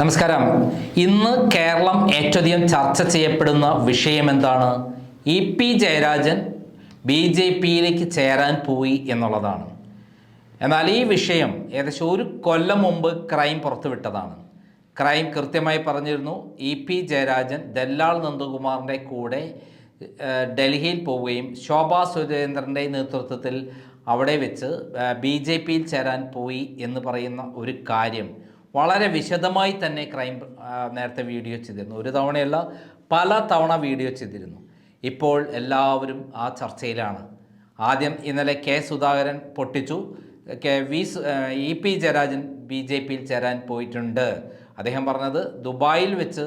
നമസ്കാരം. ഇന്ന് കേരളം ഏറ്റവും ചർച്ച ചെയ്യപ്പെടുന്ന വിഷയം എന്താണ്? E P Jayarajan B J പിയിലേക്ക് ചേരാൻ പോയി എന്നുള്ളതാണ്. എന്നാൽ ഈ വിഷയം ഏകദേശം ഒരു കൊല്ലം മുമ്പ് ക്രൈം പുറത്തുവിട്ടതാണ്. ക്രൈം കൃത്യമായി പറഞ്ഞിരുന്നു ഇ പി ജയരാജൻ ദല്ലാൾ നന്ദകുമാറിന്റെ കൂടെ ഡൽഹിയിൽ പോവുകയും ശോഭാ സുരേന്ദ്രന്റെ നേതൃത്വത്തിൽ അവിടെ വെച്ച് ബി ജെ പിയിൽ ചേരാൻ പോയി എന്ന് പറയുന്ന ഒരു കാര്യം വളരെ വിശദമായി തന്നെ ക്രൈം നേരത്തെ വീഡിയോ ചെയ്തിരുന്നു. ഒരു തവണയല്ല പല തവണ വീഡിയോ ചെയ്തിരുന്നു. ഇപ്പോൾ എല്ലാവരും ആ ചർച്ചയിലാണ്. ആദ്യം ഇന്നലെ കെ സുധാകരൻ പൊട്ടിച്ചു. K V E P Jayarajan B J പിയിൽ ചേരാൻ പോയിട്ടുണ്ട്. അദ്ദേഹം പറഞ്ഞത് ദുബായിൽ വെച്ച്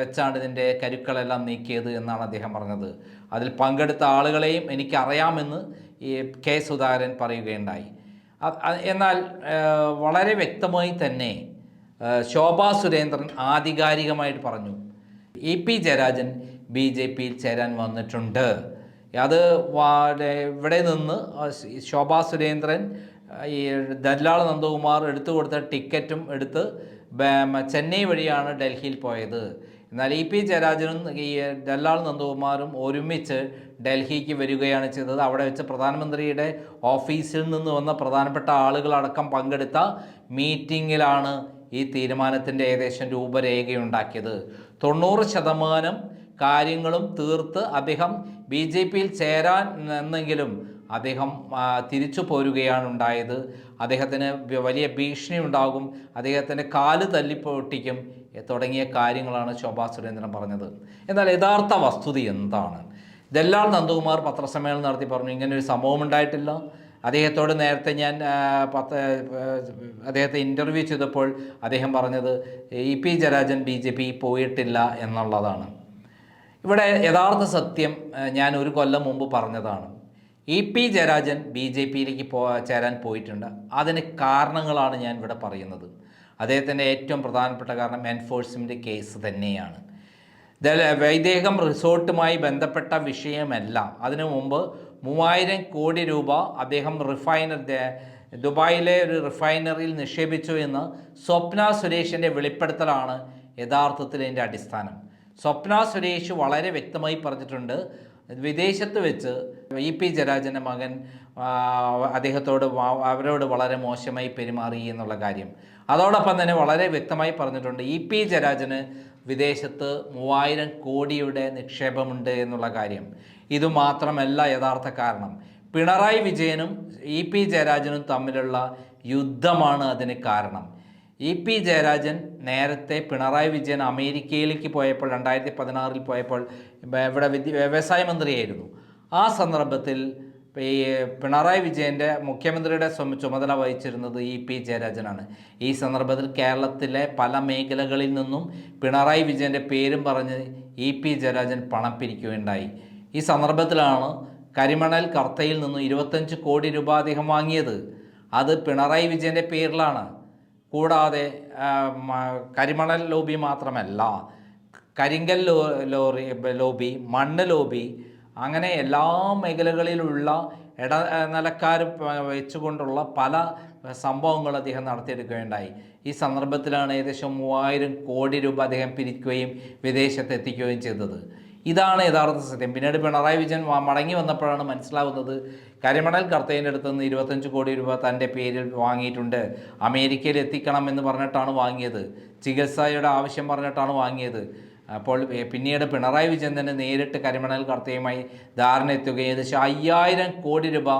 വെച്ചാണ് ഇതിന്റെ കരുക്കളെല്ലാം നീക്കിയത് എന്നാണ് അദ്ദേഹം പറഞ്ഞത്. അതിൽ പങ്കെടുത്ത ആളുകളെയും എനിക്കറിയാമെന്ന് ഈ കെ സുധാകരൻ പറയുകയുണ്ടായി. എന്നാൽ വളരെ വ്യക്തമായി തന്നെ ശോഭാ സുരേന്ദ്രൻ ആധികാരികമായിട്ട് പറഞ്ഞു. E P Jayarajan B J പിയിൽ ചേരാൻ വന്നിട്ടുണ്ട്. അത് ഇവിടെ നിന്ന് ശോഭാ സുരേന്ദ്രൻ ഈ ദല്ലാൾ നന്ദകുമാർ എടുത്തു കൊടുത്ത ടിക്കറ്റും എടുത്ത് ചെന്നൈ വഴിയാണ് ഡൽഹിയിൽ പോയത്. എന്നാൽ ഇ പി ജയരാജനും ഈ ദല്ലാൾ നന്ദകുമാറും ഒരുമിച്ച് ഡൽഹിക്ക് വരികയാണ് ചെയ്തത്. അവിടെ വെച്ച് പ്രധാനമന്ത്രിയുടെ ഓഫീസിൽ നിന്ന് വന്ന പ്രധാനപ്പെട്ട ആളുകളടക്കം പങ്കെടുത്ത മീറ്റിങ്ങിലാണ് ഈ തീരുമാനത്തിന്റെ ഏകദേശം രൂപരേഖയുണ്ടാക്കിയത്. തൊണ്ണൂറ് ശതമാനം കാര്യങ്ങളും തീർത്ത് അദ്ദേഹം ബി ജെ പിയിൽ ചേരാൻ എന്നെങ്കിലും അദ്ദേഹം തിരിച്ചു പോരുകയാണ് ഉണ്ടായത്. അദ്ദേഹത്തിന് വലിയ ഭീഷണി ഉണ്ടാകും. അദ്ദേഹത്തിന്റെ കാൽ തല്ലിപ്പൊട്ടിക്കും. തുടങ്ങിയ കാര്യങ്ങളാണ് ശോഭാ സുരേന്ദ്രൻ പറഞ്ഞത്. എന്നാൽ യഥാർത്ഥ വസ്തുത എന്താണ്? ദല്ലാൾ നന്ദകുമാർ പത്രസമ്മേളനം നടത്തി പറഞ്ഞു ഇങ്ങനെ ഒരു സംഭവം ഉണ്ടായിട്ടില്ല. അദ്ദേഹത്തോട് നേരത്തെ ഞാൻ പത്ത് അദ്ദേഹത്തെ ഇന്റർവ്യൂ ചെയ്തപ്പോൾ അദ്ദേഹം പറഞ്ഞത് E P Jayarajan B J P പോയിട്ടില്ല എന്നുള്ളതാണ്. ഇവിടെ യഥാർത്ഥ സത്യം ഞാൻ ഒരു കൊല്ലം മുമ്പ് പറഞ്ഞതാണ്. E P Jayarajan B J പിയിലേക്ക് പോ ചേരാൻ പോയിട്ടുണ്ട്. അതിന് കാരണങ്ങളാണ് ഞാൻ ഇവിടെ പറയുന്നത്. അദ്ദേഹത്തിന്റെ ഏറ്റവും പ്രധാനപ്പെട്ട കാരണം എൻഫോഴ്സ്മെന്റ് കേസ് തന്നെയാണ്. വൈദേഹം റിസോർട്ടുമായി ബന്ധപ്പെട്ട വിഷയമല്ല അതിനു മുമ്പ് മൂവായിരം കോടി രൂപ അദ്ദേഹം റിഫൈനർ ദുബായിലെ ഒരു റിഫൈനറിയിൽ നിക്ഷേപിച്ചു എന്ന് സ്വപ്ന സുരേഷിന്റെ വെളിപ്പെടുത്തലാണ് യഥാർത്ഥത്തിൽ ഇതിന്റെ അടിസ്ഥാനം. സ്വപ്ന സുരേഷ് വളരെ വ്യക്തമായി പറഞ്ഞിട്ടുണ്ട് വിദേശത്ത് വെച്ച് ഇ പി ജരാജന്റെ മകൻ അദ്ദേഹത്തോട് അവരോട് വളരെ മോശമായി പെരുമാറി എന്നുള്ള കാര്യം. അതോടൊപ്പം തന്നെ വളരെ വ്യക്തമായി പറഞ്ഞിട്ടുണ്ട് ഇ പി ജരാജന് വിദേശത്ത് മൂവായിരം കോടിയുടെ നിക്ഷേപമുണ്ട് എന്നുള്ള കാര്യം. ഇതുമാത്രമല്ല യഥാർത്ഥ കാരണം. പിണറായി വിജയനും ഇ പി ജയരാജനും തമ്മിലുള്ള യുദ്ധമാണ് അതിന് കാരണം. ഇ പി ജയരാജൻ നേരത്തെ പിണറായി വിജയൻ അമേരിക്കയിലേക്ക് പോയപ്പോൾ രണ്ടായിരത്തി പതിനാറിൽ പോയപ്പോൾ ഇവിടെ വ്യവസായ മന്ത്രിയായിരുന്നു. ആ സന്ദർഭത്തിൽ ഈ പിണറായി വിജയന്റെ മുഖ്യമന്ത്രിയുടെ ചുമ- ചുമതല വഹിച്ചിരുന്നത് ഇ പി ജയരാജനാണ്. ഈ സന്ദർഭത്തിൽ കേരളത്തിലെ പല മേഖലകളിൽ നിന്നും പിണറായി വിജയന്റെ പേരും പറഞ്ഞ് ഇ പി ജയരാജൻ പണം പിരിക്കുകയുണ്ടായി. ഈ സന്ദർഭത്തിലാണ് കരിമണൽ കർത്തയിൽ നിന്നും ഇരുപത്തഞ്ച് കോടി രൂപ അധികം വാങ്ങിയത്. അത് പിണറായി വിജയന്റെ പേരിലാണ്. കൂടാതെ കരിമണൽ ലോബി മാത്രമല്ല കരിങ്കൽ ലോ ലോറി ലോബി മണ്ണ് ലോബി അങ്ങനെ എല്ലാ മേഖലകളിലുള്ള ഇട നിലക്കാർ വെച്ചുകൊണ്ടുള്ള പല സംഭവങ്ങൾ അദ്ദേഹം നടത്തിയെടുക്കുകയുണ്ടായി. ഈ സന്ദർഭത്തിലാണ് ഏകദേശം മൂവായിരം കോടി രൂപ അദ്ദേഹം പിരിക്കുകയും വിദേശത്ത് എത്തിക്കുകയും ചെയ്തത്. ഇതാണ് യഥാർത്ഥ സത്യം. പിന്നീട് പിണറായി വിജയൻ മടങ്ങി വന്നപ്പോഴാണ് മനസ്സിലാവുന്നത് കരിമണൽ കർത്തയിന്റെ അടുത്ത് നിന്ന് ഇരുപത്തഞ്ച് കോടി രൂപ തന്റെ പേരിൽ വാങ്ങിയിട്ടുണ്ട്. അമേരിക്കയിൽ എത്തിക്കണം എന്ന് പറഞ്ഞിട്ടാണ് വാങ്ങിയത്. ചികിത്സയുടെ ആവശ്യം പറഞ്ഞിട്ടാണ് വാങ്ങിയത്. അപ്പോൾ പിന്നീട് പിണറായി വിജയൻ തന്നെ നേരിട്ട് കരിമണൽ കർത്തയുമായി ധാരണ എത്തുകയും ഏകദേശം അയ്യായിരം കോടി രൂപ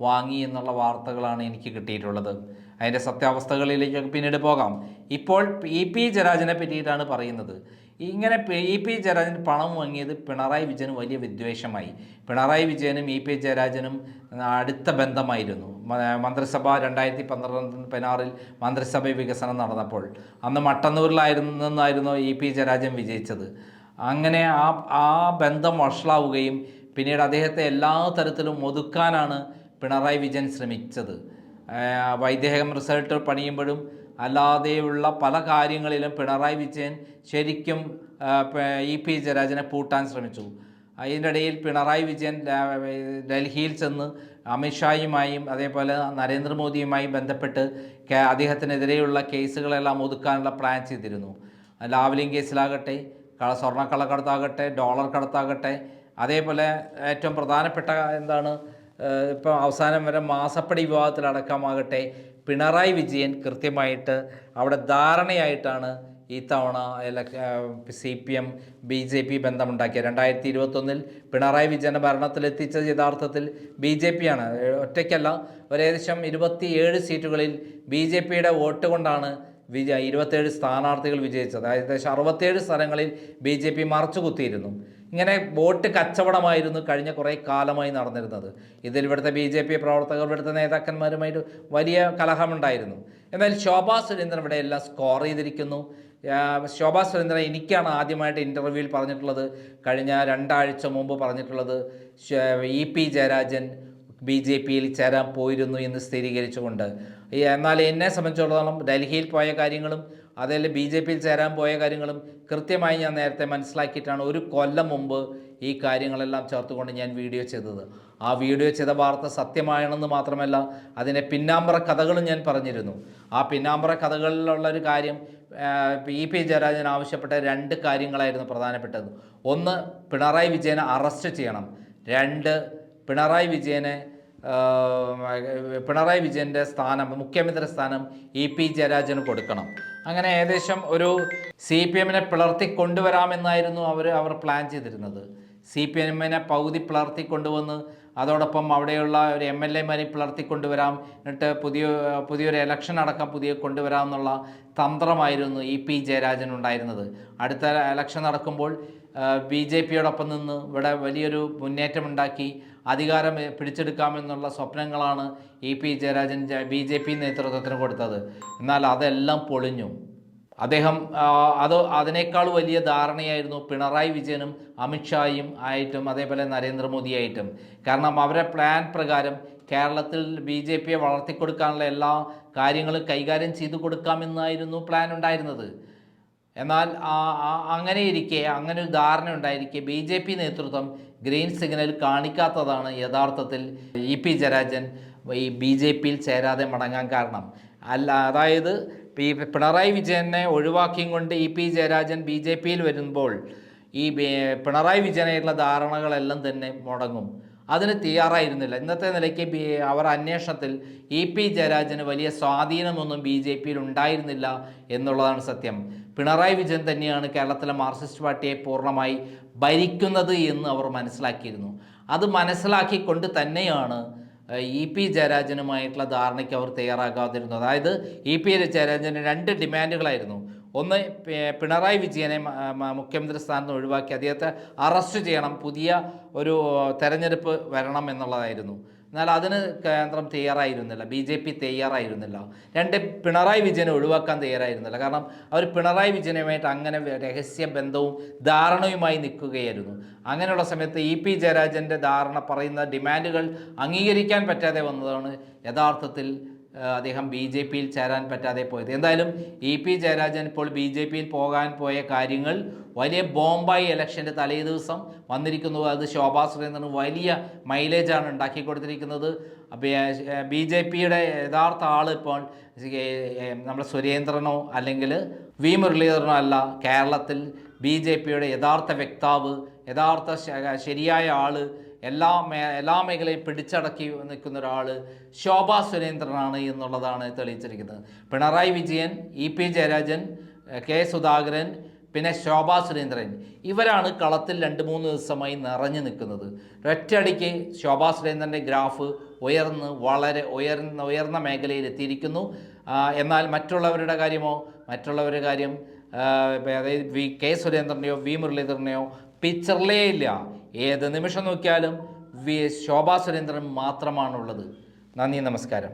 വാങ്ങി എന്നുള്ള വാർത്തകളാണ് എനിക്ക് കിട്ടിയിട്ടുള്ളത്. അതിന്റെ സത്യാവസ്ഥകളിലേക്ക് പിന്നീട് പോകാം. ഇപ്പോൾ ഇ പി ജയരാജനെ പറ്റിയിട്ടാണ് പറയുന്നത്. ഇങ്ങനെ ഇ പി ജയരാജൻ പണം വാങ്ങിയത് പിണറായി വിജയന് വലിയ വിദ്വേഷമായി. പിണറായി വിജയനും ഇ പി ജയരാജനും അടുത്ത ബന്ധമായിരുന്നു. മന്ത്രിസഭ രണ്ടായിരത്തി പന്ത്രണ്ട് പതിനാറിൽ മന്ത്രിസഭ വികസനം നടന്നപ്പോൾ. അന്ന് മട്ടന്നൂരിലായിരുന്നു ഇ പി ജയരാജൻ വിജയിച്ചത്. അങ്ങനെ ആ ആ ബന്ധം വഷളാവുകയും പിന്നീട് അദ്ദേഹത്തെ എല്ലാ തരത്തിലും ഒതുക്കാനാണ് പിണറായി വിജയൻ ശ്രമിച്ചത്. വൈദേഹം റിസൾട്ട് പണിയുമ്പോഴും അല്ലാതെയുള്ള പല കാര്യങ്ങളിലും പിണറായി വിജയൻ ശരിക്കും ഇ പി ജയരാജനെ പൂട്ടാൻ ശ്രമിച്ചു. അതിന്റെ ഇടയിൽ പിണറായി വിജയൻ ഡൽഹിയിൽ ചെന്ന് അമിത്ഷായുമായും അതേപോലെ നരേന്ദ്രമോദിയുമായും ബന്ധപ്പെട്ട് അദ്ദേഹത്തിനെതിരെയുള്ള കേസുകളെല്ലാം ഒതുക്കാനുള്ള പ്ലാൻ ചെയ്തിരുന്നു. ലാവ്ലിംഗ് കേസിലാകട്ടെ കള സ്വർണക്കള്ളക്കടത്താകട്ടെ ഡോളർ കടത്താകട്ടെ അതേപോലെ ഏറ്റവും പ്രധാനപ്പെട്ട എന്താണ് ഇപ്പോൾ അവസാനം വരെ മാസപ്പടി വിവാദത്തിലടക്കമാകട്ടെ പിണറായി വിജയൻ കൃത്യമായിട്ട് അവിടെ ധാരണയായിട്ടാണ് ഈ തവണ C P M B J P ബന്ധമുണ്ടാക്കിയത്. രണ്ടായിരത്തി ഇരുപത്തൊന്നിൽ പിണറായി വിജയന്റെ ഭരണത്തിലെത്തിച്ചത് യഥാർത്ഥത്തിൽ ബി ജെ പി ആണ് ഒറ്റയ്ക്കല്ല ഒരു ഏകദേശം ഇരുപത്തിയേഴ് സീറ്റുകളിൽ ബി ജെ പിയുടെ വോട്ട് കൊണ്ടാണ് വിജയ ഇരുപത്തേഴ് സ്ഥാനാർത്ഥികൾ വിജയിച്ചത്. ഏകദേശം അറുപത്തേഴ് സ്ഥലങ്ങളിൽ ബി ജെ പി മറച്ചു കുത്തിയിരുന്നു ഇങ്ങനെ വോട്ട് കച്ചവടമായിരുന്നു കഴിഞ്ഞ കുറേ കാലമായി നടന്നിരുന്നത്. ഇതിൽ ഇവിടുത്തെ ബി ജെ പി പ്രവർത്തകർ ഇവിടുത്തെ നേതാക്കന്മാരുമായിട്ട് വലിയ കലഹമുണ്ടായിരുന്നു. എന്നാൽ ശോഭാ സുരേന്ദ്രൻ ഇവിടെ എല്ലാം സ്കോർ ചെയ്തിരിക്കുന്നു. ശോഭാ സുരേന്ദ്രൻ എനിക്കാണ് ആദ്യമായിട്ട് ഇന്റർവ്യൂവിൽ പറഞ്ഞിട്ടുള്ളത്. കഴിഞ്ഞ രണ്ടാഴ്ച മുമ്പ് പറഞ്ഞിട്ടുള്ളത് E P Jayarajan B J പിയിൽ ചേരാൻ പോയിരുന്നു എന്ന് സ്ഥിരീകരിച്ചുകൊണ്ട്. എന്നാൽ എന്നെ സംബന്ധിച്ചിടത്തോളം ഡൽഹിയിൽ പോയ കാര്യങ്ങളും അതിൽ ബി ജെ പിയിൽ ചേരാൻ പോയ കാര്യങ്ങളും കൃത്യമായി ഞാൻ നേരത്തെ മനസ്സിലാക്കിയിട്ടാണ് ഒരു കൊല്ലം മുമ്പ് ഈ കാര്യങ്ങളെല്ലാം ചേർത്തുകൊണ്ട് ഞാൻ വീഡിയോ ചെയ്തത്. ആ വീഡിയോ ചെയ്ത വാർത്ത സത്യമാണെന്ന് മാത്രമല്ല അതിന്റെ പിന്നാമ്പറ കഥകളും ഞാൻ പറഞ്ഞിരുന്നു. ആ പിന്നാമ്പറ കഥകളിലുള്ള ഒരു കാര്യം ഇ പി ജയരാജൻ ആവശ്യപ്പെട്ട രണ്ട് കാര്യങ്ങളായിരുന്നു പ്രധാനപ്പെട്ടത്. ഒന്ന് പിണറായി വിജയനെ അറസ്റ്റ് ചെയ്യണം. രണ്ട് പിണറായി വിജയനെ പിണറായി വിജയന്റെ സ്ഥാനം മുഖ്യമന്ത്രി സ്ഥാനം ഇ പി ജയരാജന് കൊടുക്കണം. അങ്ങനെ ഏകദേശം ഒരു സി പി എമ്മിനെ പിളർത്തി കൊണ്ടുവരാമെന്നായിരുന്നു അവർ അവർ പ്ലാൻ ചെയ്തിരുന്നത്. സി പി എമ്മിനെ പകുതി പിളർത്തി കൊണ്ടുവന്ന് അതോടൊപ്പം അവിടെയുള്ള ഒരു എം എൽ എമാരെ പിളർത്തി കൊണ്ടുവരാം എന്നിട്ട് പുതിയ പുതിയൊരു ഇലക്ഷൻ അടക്കം പുതിയ കൊണ്ടുവരാം എന്നുള്ള തന്ത്രമായിരുന്നു ഇ പി ജയരാജൻ ഉണ്ടായിരുന്നത് അടുത്ത ഇലക്ഷൻ നടക്കുമ്പോൾ ബി ജെ പിയോടൊപ്പം നിന്ന് ഇവിടെ വലിയൊരു മുന്നേറ്റമുണ്ടാക്കി അധികാരം പിടിച്ചെടുക്കാമെന്നുള്ള സ്വപ്നങ്ങളാണ് E P Jayarajan B J P നേതൃത്വത്തിന് കൊടുത്തത്. എന്നാൽ അതെല്ലാം പൊളിഞ്ഞു. അദ്ദേഹം അത് അതിനേക്കാൾ വലിയ ധാരണയായിരുന്നു പിണറായി വിജയനും അമിത്ഷായും ആയിട്ടും അതേപോലെ നരേന്ദ്രമോദിയായിട്ടും. കാരണം അവരെ പ്ലാൻ പ്രകാരം കേരളത്തിൽ ബി ജെ പിയെ വളർത്തിക്കൊടുക്കാനുള്ള എല്ലാ കാര്യങ്ങളും കൈകാര്യം ചെയ്തു കൊടുക്കാമെന്നായിരുന്നു പ്ലാൻ ഉണ്ടായിരുന്നത്. എന്നാൽ അങ്ങനെ ഇരിക്കെ അങ്ങനെ ഒരു ധാരണ ഉണ്ടായിരിക്കെ ബി ജെ പി നേതൃത്വം ഗ്രീൻ സിഗ്നൽ കാണിക്കാത്തതാണ് യഥാർത്ഥത്തിൽ ഇ പി ജയരാജൻ ഈ ബി ജെ പിയിൽ ചേരാതെ മടങ്ങാൻ കാരണം. അല്ല അതായത് പിണറായി വിജയനെ ഒഴിവാക്കിയും കൊണ്ട് E P Jayarajan B J പിയിൽ വരുമ്പോൾ ഈ പിണറായി വിജയനായിട്ടുള്ള ധാരണകളെല്ലാം തന്നെ മുടങ്ങും. അതിന് തയ്യാറായിരുന്നില്ല. ഇന്നത്തെ നിലയ്ക്ക് ബി അവർ അന്വേഷണത്തിൽ ഇ പി ജയരാജന് വലിയ സ്വാധീനമൊന്നും ബി ജെ പിയിൽ ഉണ്ടായിരുന്നില്ല എന്നുള്ളതാണ് സത്യം. പിണറായി വിജയൻ തന്നെയാണ് കേരളത്തിലെ മാർക്സിസ്റ്റ് പാർട്ടിയെ പൂർണമായി ഭരിക്കുന്നത് എന്ന് അവർ മനസ്സിലാക്കിയിരുന്നു. അത് മനസ്സിലാക്കിക്കൊണ്ട് തന്നെയാണ് ഇ പി ജയരാജനുമായിട്ടുള്ള ധാരണയ്ക്ക് അവർ തയ്യാറാകാതിരുന്നത്. അതായത് ഇ പി ജയരാജന് രണ്ട് ഡിമാൻഡുകളായിരുന്നു. ഒന്ന് പിണറായി വിജയനെ മുഖ്യമന്ത്രി സ്ഥാനത്ത് ഒഴിവാക്കി അദ്ദേഹത്തെ അറസ്റ്റ് ചെയ്യണം പുതിയ ഒരു തെരഞ്ഞെടുപ്പ് വരണം എന്നുള്ളതായിരുന്നു. എന്നാൽ അതിന് കേന്ദ്രം തയ്യാറായിരുന്നില്ല. ബി ജെ പി തയ്യാറായിരുന്നില്ല. രണ്ട് പിണറായി വിജയനെ ഒഴിവാക്കാൻ തയ്യാറായിരുന്നില്ല. കാരണം അവർ പിണറായി വിജയനുമായിട്ട് അങ്ങനെ രഹസ്യ ബന്ധവും ധാരണയുമായി നിൽക്കുകയായിരുന്നു. അങ്ങനെയുള്ള സമയത്ത് ഇ പി ജയരാജന്റെ ധാരണ പറയുന്ന ഡിമാൻഡുകൾ അംഗീകരിക്കാൻ പറ്റാതെ വന്നതാണ് യഥാർത്ഥത്തിൽ അദ്ദേഹം ബി ജെ പിയിൽ ചേരാൻ പറ്റാതെ പോയത്. എന്തായാലും ഇ പി ജയരാജൻ ഇപ്പോൾ ബി ജെ പിയിൽ പോകാൻ പോയ കാര്യങ്ങൾ വലിയ ബോംബായി ഇലക്ഷന്റെ തലേ ദിവസം വന്നിരിക്കുന്നു. അത് ശോഭാ സുരേന്ദ്രന് വലിയ മൈലേജാണ് ഉണ്ടാക്കി കൊടുത്തിരിക്കുന്നത്. ബി ജെ പിയുടെ യഥാർത്ഥ ആൾ ഇപ്പോൾ നമ്മുടെ സുരേന്ദ്രനോ അല്ലെങ്കിൽ വി മുരളീധരനോ അല്ല കേരളത്തിൽ ബി ജെ പിയുടെ യഥാർത്ഥ വ്യക്താവ് യഥാർത്ഥ ശരിയായ ആൾ എല്ലാ മേ എല്ലാ മേഖലയും പിടിച്ചടക്കി നിൽക്കുന്ന ഒരാൾ ശോഭാ സുരേന്ദ്രനാണ് എന്നുള്ളതാണ് തെളിയിച്ചിരിക്കുന്നത്. Pinarayi Vijayan E P Jayarajan K Sudhakaran പിന്നെ ശോഭാ സുരേന്ദ്രൻ. ഇവരാണ് കളത്തിൽ രണ്ട് മൂന്ന് ദിവസമായി നിറഞ്ഞു നിൽക്കുന്നത്. ഒറ്റയടിക്ക് ശോഭാ സുരേന്ദ്രന്റെ ഗ്രാഫ് ഉയർന്ന് വളരെ ഉയർന്ന ഉയർന്ന മേഖലയിൽ എത്തിയിരിക്കുന്നു എന്നാൽ മറ്റുള്ളവരുടെ കാര്യമോ മറ്റുള്ളവരുടെ കാര്യം അതായത് വി കെ സുരേന്ദ്രനെയോ വി മുരളീധരനെയോ പിക്ചറിലേ ഇല്ല ഏത് നിമിഷം നോക്കിയാലും വി ശോഭാ സുരേന്ദ്രൻ മാത്രമാണുള്ളത്. നന്ദി നമസ്കാരം.